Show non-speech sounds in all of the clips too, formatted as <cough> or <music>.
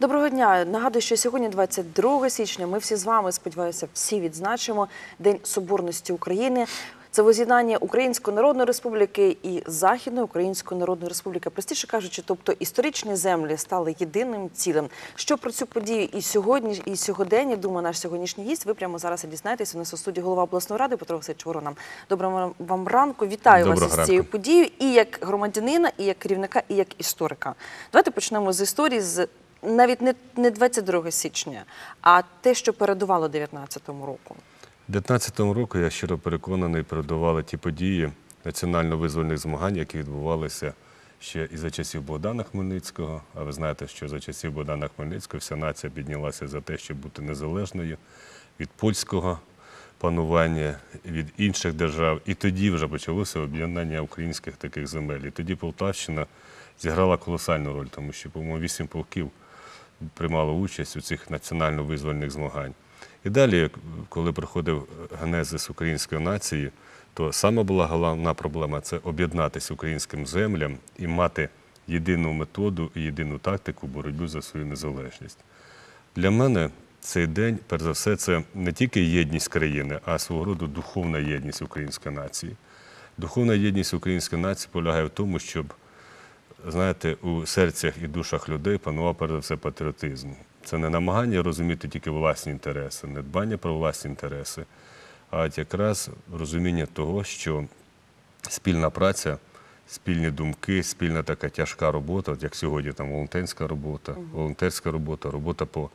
Доброго дня. Нагадую, що сьогодні 22 січня. Ми всі з вами, сподіваюся, всі відзначимо День Соборності України. Це воз'єднання Української Народної Республіки і Західної Української Народної Республіки. Простіше кажучи, тобто історичні землі стали єдиним цілим. Що про цю подію і сьогодні, і сьогодення, думаю, наш сьогоднішній гість. Ви прямо зараз і дізнаєтеся. У нас у студії голова обласної ради Петро Васильович Ворона. Доброго вам ранку. Вітаю Доброго вас із цією подією і як громадянина, і як керівника, і як історика. Давайте почнемо з історії з навіть не, не 22 січня, а те, що передувало 19-му року. У 19-му року я щиро переконаний, передавали ті події національно-визвольних змагань, які відбувалися ще і за часів Богдана Хмельницького. А ви знаєте, що за часів Богдана Хмельницького вся нація піднялася за те, щоб бути незалежною від польського панування, від інших держав. І тоді вже почалося об'єднання українських таких земель. І тоді Полтавщина зіграла колосальну роль, тому що, по-моєму, вісім полків приймало участь у цих національно-визвольних змагань. І далі, коли приходив генезис української нації, то саме була головна проблема це об'єднатися українським землям і мати єдину методу і єдину тактику боротьби за свою незалежність. Для мене цей день, перш за все, це не тільки єдність країни, а свого роду духовна єдність української нації. Духовна єдність української нації полягає в тому, щоб знаєте, у серцях і душах людей панував перш за все патріотизм. Це не намагання розуміти тільки власні інтереси, не дбання про власні інтереси, а якраз розуміння того, що спільна праця, спільні думки, спільна така тяжка робота, от як сьогодні там волонтерська робота, волонтерська робота, робота по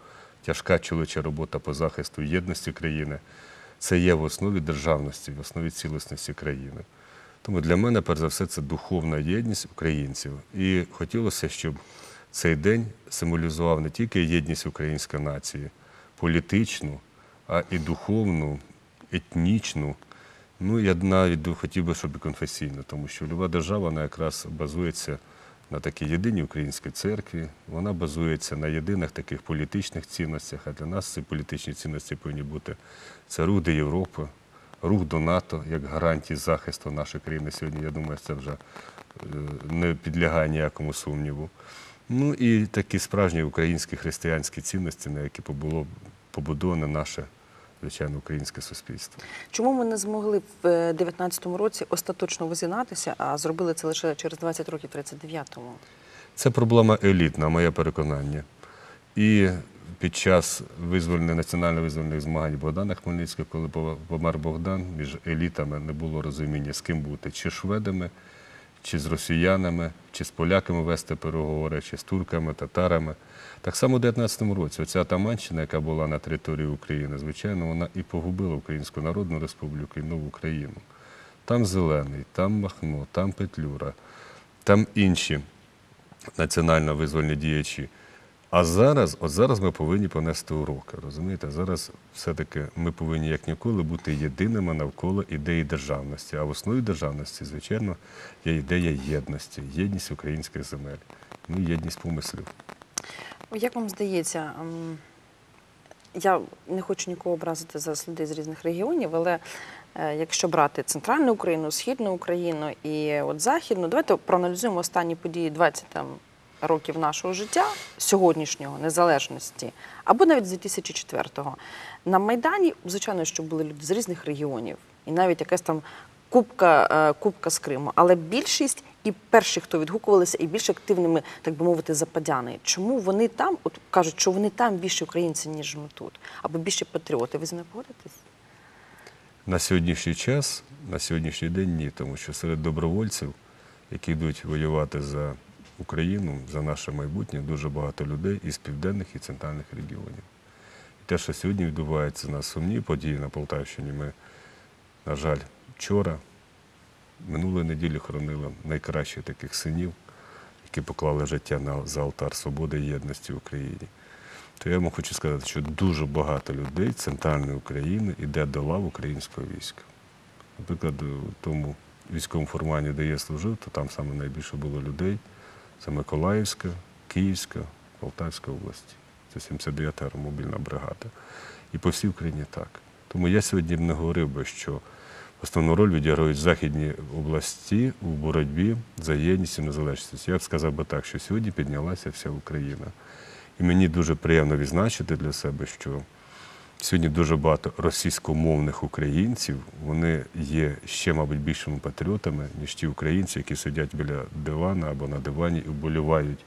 тяжка чоловіча робота по захисту єдності країни. Це є в основі державності, в основі цілісності країни. Тому для мене, перш за все, це духовна єдність українців. І хотілося, щоб цей день символізував не тільки єдність української нації, політичну, а і духовну, етнічну. Ну, я навіть хотів би, щоб і конфесійну, тому що люба держава вона якраз базується на такій єдиній українській церкві, вона базується на єдиних таких політичних цінностях. А для нас ці політичні цінності повинні бути це рух Європи, рух до НАТО як гарантії захисту нашої країни. Сьогодні, я думаю, це вже е, не підлягає ніякому сумніву. Ну і такі справжні українські християнські цінності, на які було побудоване наше, звичайно, українське суспільство. Чому ми не змогли в е, 19-му році остаточно воз'єднатися, а зробили це лише через 20 років в 39-му? Це проблема еліт, на моє переконання. І під час визвольних національно-визвольних змагань Богдана Хмельницького, коли помер Богдан, між елітами не було розуміння, з ким бути, чи шведами, чи з росіянами, чи з поляками вести переговори, чи з турками, татарами. Так само у 19-му році оця Таманщина, яка була на території України, звичайно, вона і погубила Українську Народну Республіку і нову Україну. Там Зелений, там Махно, там Петлюра, там інші національно-визвольні діячі. А зараз, от зараз ми повинні понести уроки. Розумієте, зараз все-таки ми повинні як ніколи бути єдиними навколо ідеї державності. А в основі державності, звичайно, є ідея єдності, єдність українських земель, ну єдність помислів. Як вам здається, ем, я не хочу нікого образити зараз людей з різних регіонів, але е, якщо брати центральну Україну, східну Україну і от західну, давайте проаналізуємо останні події 20 там, років нашого життя, сьогоднішнього незалежності, або навіть з 2004-го. На Майдані, звичайно, що були люди з різних регіонів, і навіть якась там кубка, е, кубка з Криму. Але більшість і перші, хто відгукувалися, і більш активними, так би мовити, западяни. Чому вони там, от кажуть, що вони там більше українці, ніж ми тут, або більше патріоти. Ви з ними погодитесь? На сьогоднішній час, на сьогоднішній день ні, тому що серед добровольців, які йдуть воювати за Україну, за наше майбутнє, дуже багато людей із південних і центральних регіонів. І те, що сьогодні відбувається на сумні події на Полтавщині, ми, на жаль, вчора, минулої неділі хоронили найкращих таких синів, які поклали життя на, за алтар свободи і єдності в Україні. То я вам хочу сказати, що дуже багато людей центральної України йде до лав українського війська. Наприклад, тому військовому формуванні, де я служив, то там саме найбільше було людей. Це Миколаївська, Київська, Полтавська області. Це 79-та аеромобільна бригада. І по всій Україні так. Тому я сьогодні б не говорив би, що основну роль відіграють західні області у боротьбі за єдність і незалежність. Я б сказав би так, що сьогодні піднялася вся Україна. І мені дуже приємно відзначити для себе, що сьогодні дуже багато російськомовних українців, вони є ще, мабуть, більшими патріотами, ніж ті українці, які сидять біля дивана або на дивані і вболівають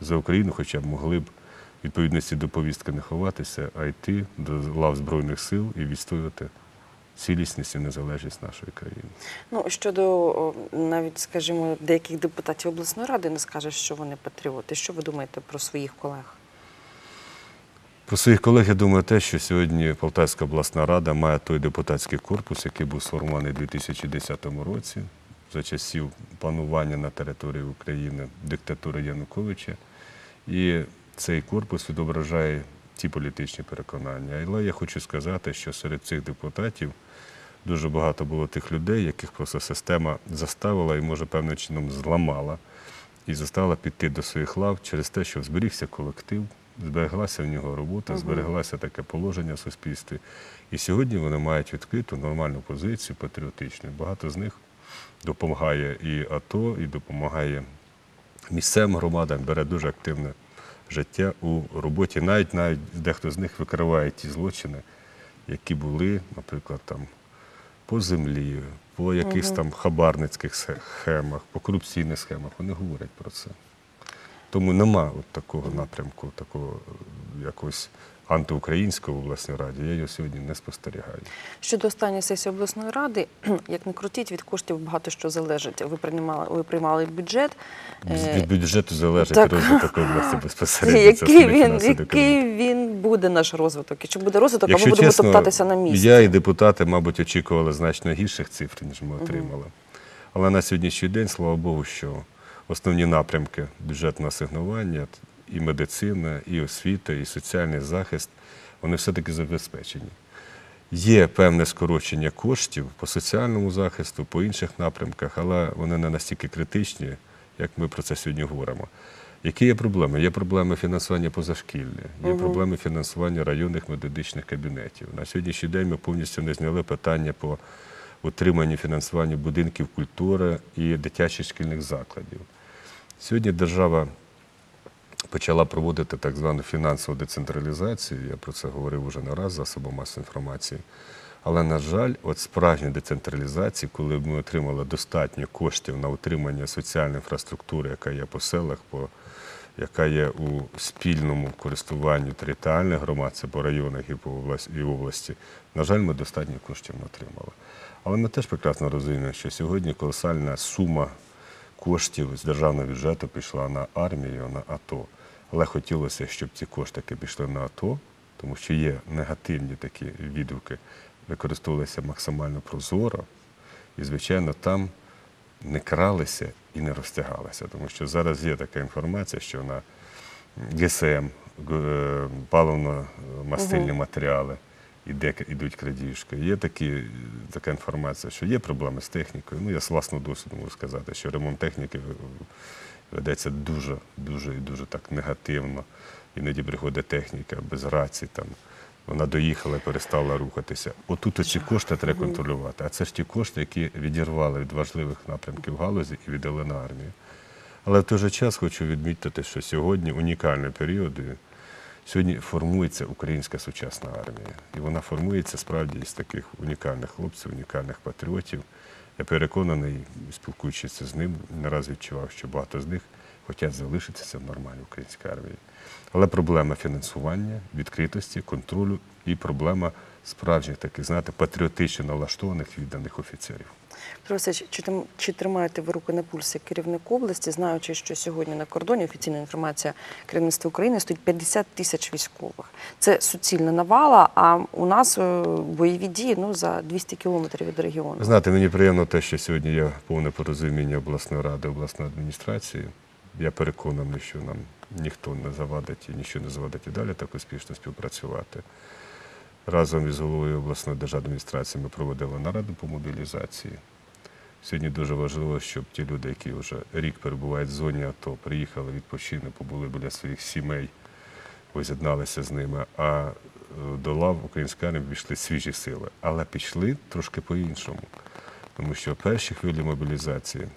за Україну, хоча б могли б відповідності до повістки не ховатися, а йти до лав Збройних сил і відстоювати цілісність і незалежність нашої країни. Ну щодо навіть, скажімо, деяких депутатів обласної ради не скажеш, що вони патріоти. Що ви думаєте про своїх колег? Про своїх колег я думаю те, що сьогодні Полтавська обласна рада має той депутатський корпус, який був сформований у 2010 році за часів панування на території України диктатури Януковича. І цей корпус відображає ті політичні переконання. Але я хочу сказати, що серед цих депутатів дуже багато було тих людей, яких просто система заставила і, може, певним чином зламала і заставила піти до своїх лав через те, що зберігся колектив, збереглася в нього робота, збереглося таке положення в суспільстві. І сьогодні вони мають відкриту нормальну позицію, патріотичну. Багато з них допомагає і АТО, і допомагає місцевим громадам, бере дуже активне життя у роботі. Навіть навіть дехто з них викриває ті злочини, які були, наприклад, там по землі, по якихось там хабарницьких схемах, по корупційних схемах. Вони говорять про це. Тому нема от такого напрямку, такого е, якогось антиукраїнського в обласній раді. Я його сьогодні не спостерігаю. Щодо останньої сесії обласної ради, <clears throat> як не крутіть, від коштів багато що залежить. Ви приймали, ви приймали бюджет. е, Від бюджету залежить так. розвиток області безпосередньо. <laughs> Який він, який він буде наш розвиток? І чи буде розвиток, а ми Якщо будемо чесно, топтатися на місці? Я і депутати, мабуть, очікували значно гірших цифр, ніж ми отримали. Але на сьогоднішній день, слава Богу, що основні напрямки бюджетного асигнування і медицина, і освіта, і соціальний захист, вони все-таки забезпечені. Є певне скорочення коштів по соціальному захисту, по інших напрямках, але вони не настільки критичні, як ми про це сьогодні говоримо. Які є проблеми? Є проблеми фінансування позашкілля, є проблеми фінансування районних методичних кабінетів. На сьогоднішній день ми повністю не зняли питання по утриманню фінансуванню будинків культури і дитячих шкільних закладів. Сьогодні держава почала проводити так звану фінансову децентралізацію. Я про це говорив уже не раз засобом масової інформації. Але, на жаль, от справжня децентралізація, коли ми отримали достатньо коштів на утримання соціальної інфраструктури, яка є по селах, по, яка є у спільному користуванні територіальних громад, це по районах і по області, і області, на жаль, ми достатньо коштів не отримали. Але ми теж прекрасно розуміємо, що сьогодні колосальна сума коштів з державного бюджету пішла на армію, на АТО. Але хотілося, щоб ці кошти пішли на АТО, тому що є негативні такі відгуки, використовувалися максимально прозоро, і, звичайно, там не кралися і не розтягалися. Тому що зараз є така інформація, що на ГСМ, г- паливно-мастильні матеріали іде, ідуть крадіжки. Є такі, така інформація, що є проблеми з технікою. Ну, я з власного досвіду можу сказати, що ремонт техніки ведеться дуже, дуже і дуже так негативно. Іноді приходить техніка без рації, там, вона доїхала і перестала рухатися. Отут оці кошти треба контролювати. А це ж ті кошти, які відірвали від важливих напрямків галузі і віддали на армію. Але в той же час хочу відмітити, що сьогодні унікальний період. Сьогодні формується українська сучасна армія. І вона формується справді із таких унікальних хлопців, унікальних патріотів. Я переконаний, спілкуючись з ним, не раз відчував, що багато з них хочуть залишитися в нормальній українській армії. Але проблема фінансування, відкритості, контролю і проблема справжніх таких, знаєте, патріотично налаштованих відданих офіцерів. Васильович, чи, чи тримаєте ви руку на пульсі керівник області, знаючи, що сьогодні на кордоні офіційна інформація керівництва України стоїть 50 тисяч військових. Це суцільна навала, а у нас е, бойові дії ну, за 200 кілометрів від регіону. Знаєте, мені приємно те, що сьогодні є повне порозуміння обласної ради, обласної адміністрації. Я переконаний, що нам ніхто не завадить і нічого не завадить і далі так успішно співпрацювати. Разом із головою обласної державної адміністрації ми проводили нараду по мобілізації. Сьогодні дуже важливо, щоб ті люди, які вже рік перебувають в зоні АТО, приїхали, відпочили, побули біля своїх сімей, воз'єдналися з ними, а е, до лав української армії пішли свіжі сили. Але пішли трошки по-іншому. Тому що перші хвилі мобілізації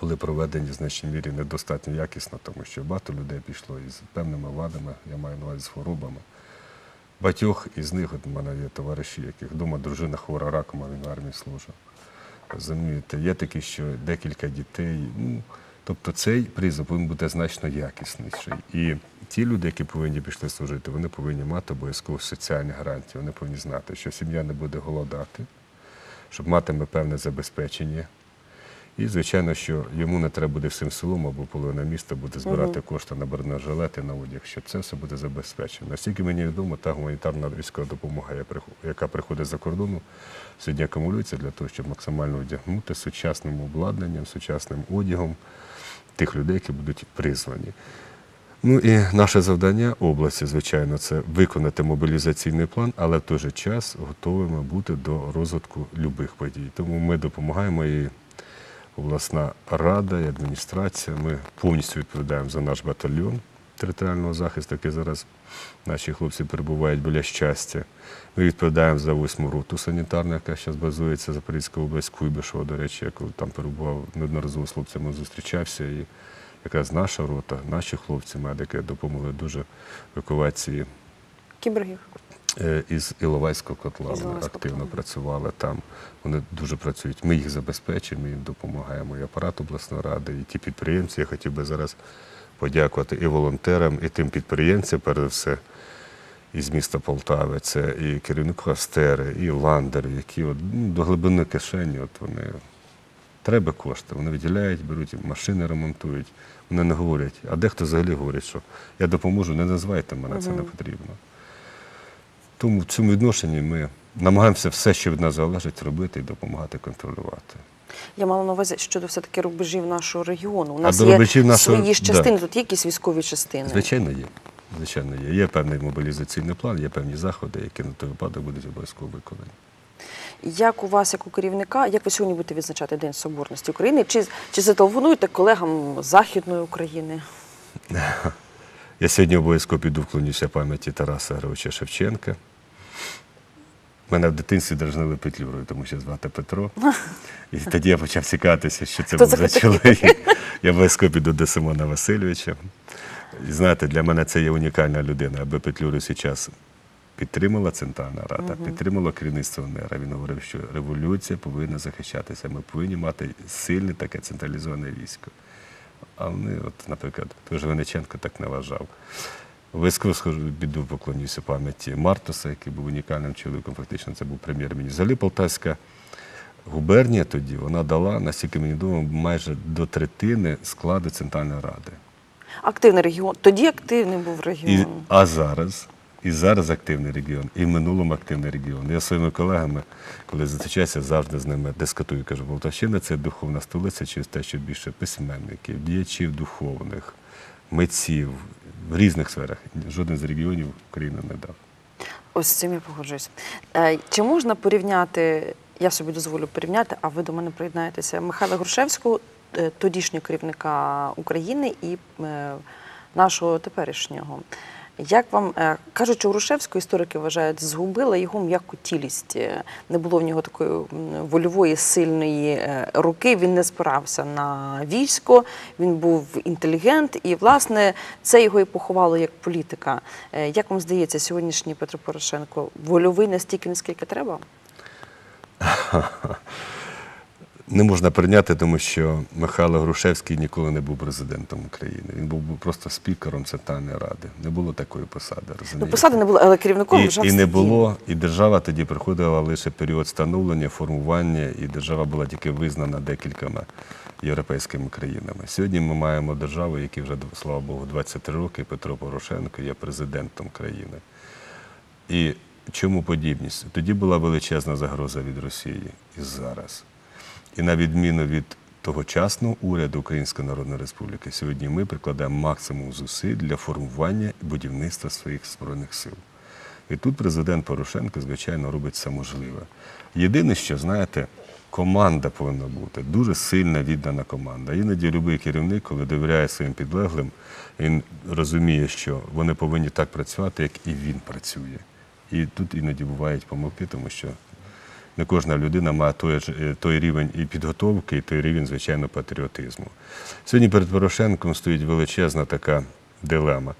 були проведені в значній мірі недостатньо якісно, тому що багато людей пішло із певними вадами, я маю на увазі з хворобами. Багатьох із них, от у мене є товариші, яких вдома дружина хвора раком, а він в армії служив. Розумієте, є такі, що декілька дітей. Ну, тобто цей призов повинен бути значно якісніший. І ті люди, які повинні пішли служити, вони повинні мати обов'язково соціальні гарантії. Вони повинні знати, що сім'я не буде голодати, щоб матиме певне забезпечення. І, звичайно, що йому не треба буде всім селом або половина міста буде збирати кошти на бронежилети, на одяг, що це все буде забезпечено. Наскільки мені відомо, та гуманітарна військова допомога, яка приходить за кордону, сьогодні акумулюється для того, щоб максимально одягнути сучасним обладнанням, сучасним одягом тих людей, які будуть призвані. Ну і наше завдання області, звичайно, це виконати мобілізаційний план, але в той же час готовими бути до розвитку любих подій. Тому ми допомагаємо і обласна рада, і адміністрація. Ми повністю відповідаємо за наш батальйон територіального захисту, який зараз наші хлопці перебувають біля щастя. Ми відповідаємо за восьму роту санітарну, яка зараз базується Запорізька область, Куйбишева, до речі, я коли там перебував неодноразово з хлопцями зустрічався. І якраз наша рота, наші хлопці, медики допомогли дуже в евакуації Кібергів. Е, із Іловайського котла. Із Вони активно котла. працювали там. Вони дуже працюють. Ми їх забезпечуємо, ми їм допомагаємо. І апарат обласної ради, і ті підприємці. Я хотів би зараз подякувати і волонтерам, і тим підприємцям, перш все, із міста Полтави. Це і керівнику Астери, і Ландери, які от, ну, до глибини кишені, от вони треба кошти. Вони виділяють, беруть машини ремонтують. Вони не говорять. А дехто взагалі говорить, що я допоможу, не називайте мене, це не потрібно. Тому в цьому відношенні ми намагаємося все, що від нас залежить, робити і допомагати контролювати. Я мала на увазі щодо все-таки рубежів нашого регіону. У нас до є нашого- свої ж да. частини, тут є якісь військові частини. Звичайно, є. Звичайно, є. Є певний мобілізаційний план, є певні заходи, які на той випадок будуть обов'язково виконані. Як у вас, як у керівника, як ви сьогодні будете відзначати День Соборності України? Чи, чи зателефонуєте колегам Західної України? <laughs> Я сьогодні обов'язково піду вклонюся пам'яті Тараса Григоровича Шевченка. Мене в дитинстві дражнили петлюрою, тому що звати Петро. <laughs> І тоді я почав цікавитися, що це був за чоловік. Я обов'язково піду до Симона Васильовича. І знаєте, для мене це є унікальна людина, аби Петлюру зараз підтримала Центральна Рада, підтримала керівництво НЕРА. Він говорив, що революція повинна захищатися. Ми повинні мати сильне таке централізоване військо. А вони, от, наприклад, теж Вениченко так не вважав. Схожу, біду поклонюся пам'яті Мартуса, який був унікальним чоловіком, фактично це був прем'єр-міністр. Взагалі Полтавська губернія тоді вона дала, наскільки мені відомо, майже до третини складу Центральної Ради. Активний регіон. Тоді активний був І, регіон. а зараз, і зараз активний регіон, і в минулому активний регіон. Я своїми колегами, коли зустрічаюся, завжди з ними дискутую. Кажу, Полтавщина це духовна столиця через те, що більше письменників, діячів духовних, митців в різних сферах. Жоден з регіонів України не дав. Ось з цим я погоджуюсь. Е, Чи можна порівняти, я собі дозволю порівняти, а ви до мене приєднаєтеся, Михайла Грушевського, е, тодішнього керівника України і е, нашого теперішнього. Як вам е, кажуть, що Грушевського історики вважають, згубила його м'яку тілість. Е, Не було в нього такої вольової сильної е, руки. Він не спирався на військо, він був інтелігент, і власне це його і поховало як політика. Е, Як вам здається, сьогоднішній Петро Порошенко вольовий настільки, наскільки треба? <laughs> Не можна прийняти, тому що Михайло Грушевський ніколи не був президентом України. Він був просто спікером Центральної Ради. Не було такої посади. Ну, посади не було, але керівником І, і не було, і держава тоді приходила лише період становлення, формування, і держава була тільки визнана декількома європейськими країнами. Сьогодні ми маємо державу, якій вже, слава Богу, 23 роки Петро Порошенко є президентом країни. І чому подібність? Тоді була величезна загроза від Росії і зараз. І на відміну від тогочасного уряду Української Народної Республіки, сьогодні ми прикладаємо максимум зусиль для формування і будівництва своїх збройних сил. І тут президент Порошенко, звичайно, робить все можливе. Єдине, що, знаєте, команда повинна бути, дуже сильна віддана команда. Іноді будь-який керівник, коли довіряє своїм підлеглим, він розуміє, що вони повинні так працювати, як і він працює. І тут іноді бувають помилки, тому що Не кожна людина має той, е, той рівень і підготовки, і той рівень, звичайно, патріотизму. Сьогодні перед Порошенком стоїть величезна така дилема.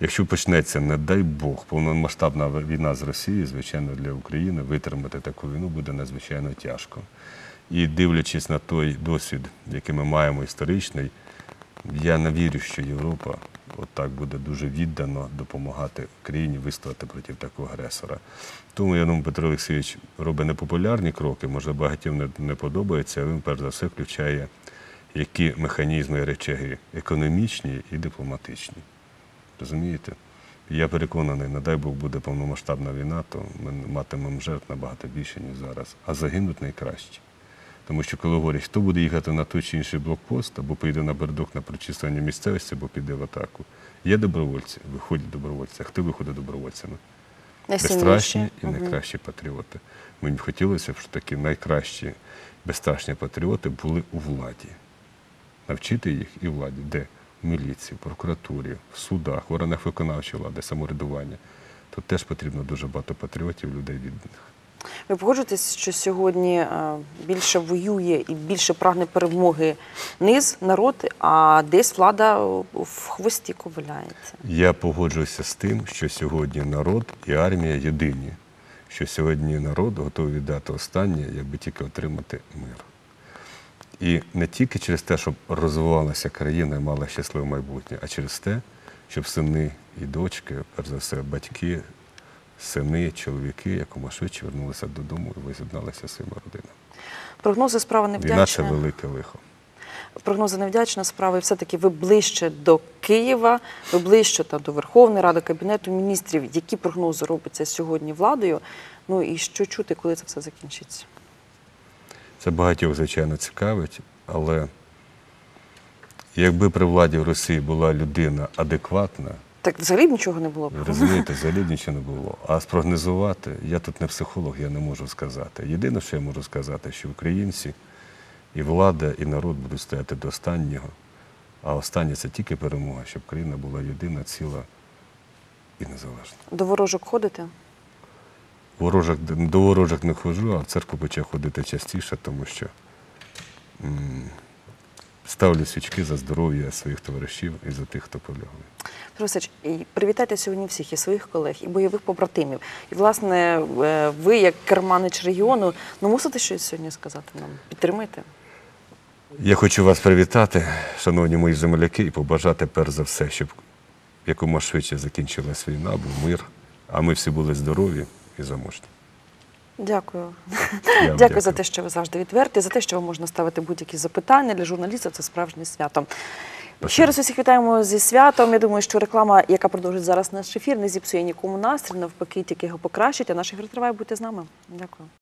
Якщо почнеться, не дай Бог, повномасштабна війна з Росією, звичайно, для України витримати таку війну буде надзвичайно тяжко. І дивлячись на той досвід, який ми маємо історичний, я не вірю, що Європа отак буде дуже віддано допомагати країні вистояти проти такого агресора. Тому я думаю, Петро Олексійович робить непопулярні кроки, може багатьом не, не подобається, але він перш за все включає які механізми і речаги економічні і дипломатичні. Розумієте? Я переконаний, не дай Бог буде повномасштабна війна, то ми матимемо жертв набагато більше, ніж зараз. А загинуть найкраще. Тому що коли говорять, хто буде їхати на той чи інший блокпост, або поїде на передок на прочислення місцевості, або піде в атаку. Є добровольці, виходять добровольці. А хто виходить добровольцями? Безстрашні і найкращі патріоти. Мені б хотілося б, щоб такі найкращі безстрашні патріоти були у владі. Навчити їх і владі, де? В міліції, в прокуратурі, в судах, в органах виконавчої влади, самоврядування. Тут теж потрібно дуже багато патріотів, людей відданих. Ви погоджуєтесь, що сьогодні е, більше воює і більше прагне перемоги низ, народ, а десь влада в хвості ковиляється. Я погоджуюся з тим, що сьогодні народ і армія єдині, що сьогодні народ готовий віддати останнє, якби тільки отримати мир. І не тільки через те, щоб розвивалася країна і мала щасливе майбутнє, а через те, щоб сини і дочки, перш за все, батьки, сини, чоловіки якомога швидше вернулися додому і воз'єдналися зі своїми родинами. Прогнози справа Війна це невдячна. велике лихо. Прогнози невдячна справа, і все-таки ви ближче до Києва, ви ближче та до Верховної Ради, Кабінету міністрів. Які прогнози робляться сьогодні владою? Ну і що чути, коли це все закінчиться? Це багатьох, звичайно, цікавить, але якби при владі в Росії була людина адекватна, Так взагалі б нічого не було розумієте, взагалі б нічого не було. А спрогнозувати, я тут не психолог, я не можу сказати. Єдине, що я можу сказати, що українці і влада, і народ будуть стояти до останнього. А останнє це тільки перемога, щоб країна була єдина, ціла і незалежна. До ворожок ходите? Ворожок, до ворожок не ходжу, а в церкву почав ходити частіше, тому що м, ставлю свічки за здоров'я своїх товаришів і за тих, хто. Петро і привітайте сьогодні всіх і своїх колег, і бойових побратимів. І, власне, е, ви, як керманич регіону, ну мусите щось сьогодні сказати нам. Підтримайте. Я хочу вас привітати, шановні мої земляки, і побажати перш за все, щоб якомога швидше закінчилась війна, був мир, а ми всі були здорові і заможні. Дякую. Дякую, дякую. за те, що ви завжди відверті, за те, що вам можна ставити будь-які запитання для журналістів. Це справжнє свято. Ще раз усіх вітаємо зі святом. Я думаю, що реклама, яка продовжить зараз наш ефір, не зіпсує нікому настрій, навпаки, тільки його покращить. А наш ефір триває. Будьте з нами. Дякую.